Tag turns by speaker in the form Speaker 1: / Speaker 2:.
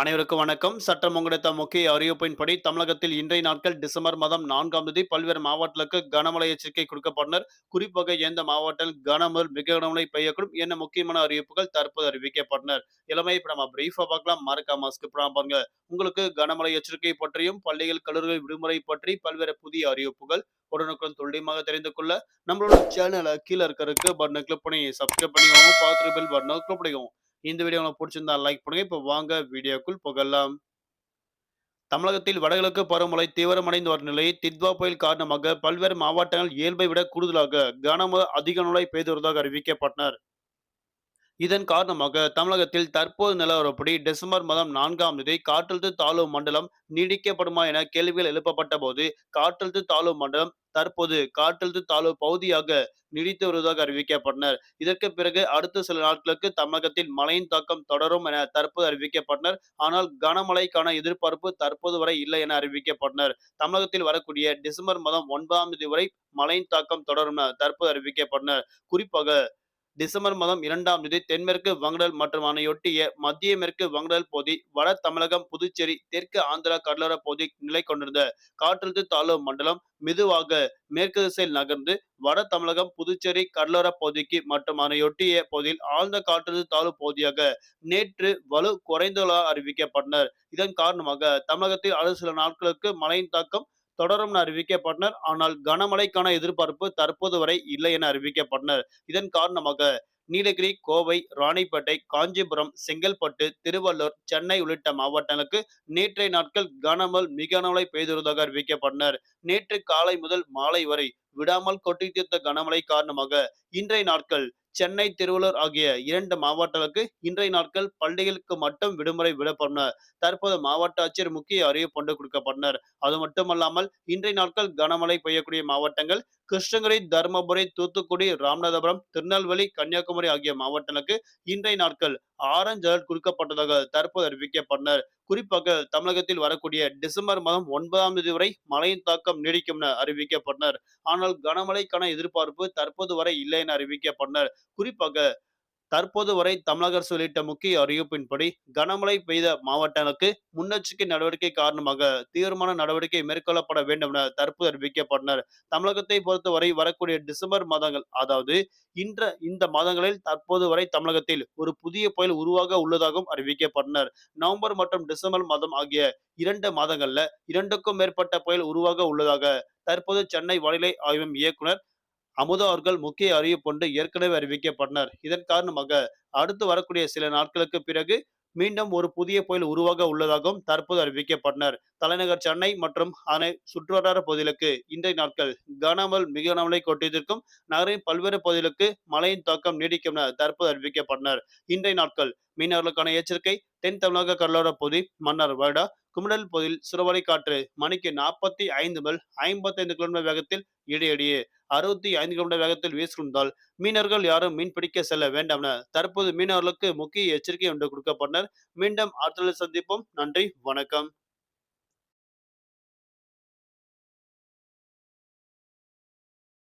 Speaker 1: அனைவருக்கும் வணக்கம். சட்டம் கிடைத்த முக்கிய அறிவிப்பின்படி தமிழகத்தில் இன்றைய நாட்கள் டிசம்பர் மாதம் நான்காம் தேதி பல்வேறு மாவட்டங்களுக்கு கனமழை எச்சரிக்கை கொடுக்கப்பட்டனர். குறிப்பாக எந்த மாவட்டத்தில் கனமழை மிக கனமழை பெய்யக்கூடும் என்ன முக்கியமான அறிவிப்புகள் தற்போது அறிவிக்கப்பட்டனர். இளமை இப்ப நம்ம பிரீஃபா பார்க்கலாம். மறக்காம ஸ்கிப் பாருங்க. உங்களுக்கு கனமழை எச்சரிக்கை பற்றியும் பள்ளிகள் கல்லூரிகள் விடுமுறை பற்றி பல்வேறு புதிய அறிவிப்புகள் உடனுக்குடன் துல்லியமாக தெரிந்து கொள்ள நம்மளோட சேனலை கீழே இருக்கிறதுக்கு பட்டனை கிளிக் பண்ணி சப்ஸ்கிரைப் பண்ணிக்கோங்க. பார்த்துட்டு பில் பட்டனை கிளிக் பண்ணிக்கோங்க. இந்த வீடியோ உங்களுக்கு பிடிச்சிருந்தா லைக் பண்ணுங்க. இப்போ வாங்க வீடியோக்குள் புகழலாம் தமிழகத்தில் வடகிழக்கு பருவமழை தீவிரமடைந்து வரும் நிலையில் தித்வா புயல் காரணமாக பல்வேறு மாவட்டங்கள் இயல்பை விட கூடுதலாக கனமழை அதிக மழை பெய்து வருவதாக அறிவிக்கப்பட்டனர். இதன் காரணமாக தமிழகத்தில் தற்போது நிலவரப்படி டிசம்பர் மாதம் நான்காம் தேதி காற்றழுத்த தாழ்வு மண்டலம் நீடிக்கப்படுமா என கேள்விகள் எழுப்பப்பட்ட போது காற்றழுத்த தாழ்வு மண்டலம் தற்போது காற்றழுத்த தாழ்வு பகுதியாக நீடித்து வருவதாக அறிவிக்கப்பட்டனர். இதற்கு பிறகு அடுத்த சில நாட்களுக்கு தமிழகத்தில் மழையின் தாக்கம் தொடரும் என தற்போது அறிவிக்கப்பட்டனர். ஆனால் கனமழைக்கான எதிர்பார்ப்பு தற்போது வரை இல்லை என அறிவிக்கப்பட்டனர். தமிழகத்தில் வரக்கூடிய டிசம்பர் மாதம் ஒன்பதாம் தேதி வரை மழையின் தாக்கம் தொடரும் என தற்போது அறிவிக்கப்பட்டனர். குறிப்பாக டிசம்பர் மாதம் இரண்டாம் தேதி தென்மேற்கு வங்கடல் மற்றும் அதனையொட்டிய மத்திய மேற்கு வங்கடல் பகுதி வட தமிழகம் புதுச்சேரி தெற்கு ஆந்திரா கடலோர பகுதி நிலை கொண்டிருந்த காற்றழுத்த தாழ்வு மண்டலம் மெதுவாக மேற்கு திசையில் நகர்ந்து வட தமிழகம் புதுச்சேரி கடலோர பகுதிக்கு மற்றும் அதனையொட்டிய பகுதியில் ஆழ்ந்த காற்றழுத்த தாழ்வு பகுதியாக நேற்று வலு குறைந்துள்ளதாக அறிவிக்கப்பட்டனர். இதன் காரணமாக தமிழகத்தில் அடுத்த சில நாட்களுக்கு மழையின் தாக்கம் தொடரும் என அறிவிக்கப்பட்டனர். ஆனால் கனமழைக்கான எதிர்பார்ப்பு தற்போது வரை இல்லை என அறிவிக்கப்பட்டனர். இதன் காரணமாக நீலகிரி கோவை ராணிப்பேட்டை காஞ்சிபுரம் செங்கல்பட்டு திருவள்ளூர் சென்னை உள்ளிட்ட மாவட்டங்களுக்கு நேற்றைய நாட்கள் கனமல் மிக கனமழை பெய்துள்ளதாக அறிவிக்கப்பட்டனர். நேற்று காலை முதல் மாலை வரை விடாமல் கொட்டி தீர்த்த கனமழை காரணமாக இன்றைய நாட்கள் சென்னை திருவள்ளூர் ஆகிய இரண்டு மாவட்டங்களுக்கு இன்றைய நாட்கள் பள்ளிகளுக்கு மட்டும் விடுமுறை விடப்பட்டனர். தற்போது மாவட்ட ஆட்சியர் முக்கிய அறிவிப்பு கொடுக்கப்பட்டனர். அது மட்டுமல்லாமல் இன்றைய நாட்கள் கனமழை பெய்யக்கூடிய மாவட்டங்கள் கிருஷ்ணகிரி தருமபுரி தூத்துக்குடி ராமநாதபுரம் திருநெல்வேலி கன்னியாகுமரி ஆகிய மாவட்டங்களுக்கு இன்றைய நாட்கள் ஆரஞ்சு அலர்ட் கொடுக்கப்பட்டதாக தற்போது அறிவிக்கப்பட்டனர். குறிப்பாக தமிழகத்தில் வரக்கூடிய டிசம்பர் மாதம் ஒன்பதாம் தேதி வரை மழையின் தாக்கம் நீடிக்கும் என அறிவிக்கப்பட்டனர். ஆனால் கனமழைக்கான எதிர்பார்ப்பு தற்போது வரை இல்லை என அறிவிக்கப்பட்டனர். குறிப்பாக தற்போது வரை தமிழக அரசு வெளியிட்ட முக்கிய அறிவிப்பின்படி கனமழை பெய்த மாவட்டங்களுக்கு முன்னெச்சரிக்கை நடவடிக்கை காரணமாக தீவிரமான நடவடிக்கை மேற்கொள்ளப்பட வேண்டும் என தற்போது அறிவிக்கப்பட்டனர். தமிழகத்தை பொறுத்தவரை வரக்கூடிய டிசம்பர் மாதங்கள் அதாவது இன்ற இந்த மாதங்களில் தற்போது வரை தமிழகத்தில் ஒரு புதிய புயல் உருவாக உள்ளதாகவும் அறிவிக்கப்பட்டனர். நவம்பர் மற்றும் டிசம்பர் மாதம் ஆகிய இரண்டு மாதங்கள்ல இரண்டுக்கும் மேற்பட்ட புயல் உருவாக உள்ளதாக தற்போது சென்னை வானிலை ஆய்வு இயக்குனர் அமுதா அவர்கள் முக்கிய அறிவிப்புண்டு ஏற்கனவே அறிவிக்கப்பட்டனர். இதன் காரணமாக அடுத்து வரக்கூடிய சில நாட்களுக்கு பிறகு மீண்டும் ஒரு புதிய புயல் உருவாக உள்ளதாகவும் தற்போது அறிவிக்கப்பட்டனர். தலைநகர் சென்னை மற்றும் அணை சுற்றுவட்டார பகுதிகளுக்கு இன்றைய நாட்கள் கனமல் மிக கனமழை கொட்டியதற்கும் நகரின் பல்வேறு பகுதிகளுக்கு மழையின் தாக்கம் நீடிக்கும் என தற்போது அறிவிக்கப்பட்டனர். இன்றைய நாட்கள் மீனவர்களுக்கான எச்சரிக்கை தென் தமிழக கடலோர பகுதி மன்னார் வருடா குமுடல் பகுதியில் சுறவலை காற்று மணிக்கு நாற்பத்தி ஐந்து முதல் ஐம்பத்தி ஐந்து கிலோமீட்டர் வேகத்தில் இடையிடையே. அறுபத்தி ஐந்து கிலோமீட்டர் வேகத்தில் வீசுவதால் மீனவர்கள் யாரும் மீன் பிடிக்க செல்ல வேண்டாம் என தற்போது மீனவர்களுக்கு முக்கிய எச்சரிக்கை ஒன்று கொடுக்கப்பட்டனர். மீண்டும் ஆற்றலை சந்திப்போம். நன்றி. வணக்கம்.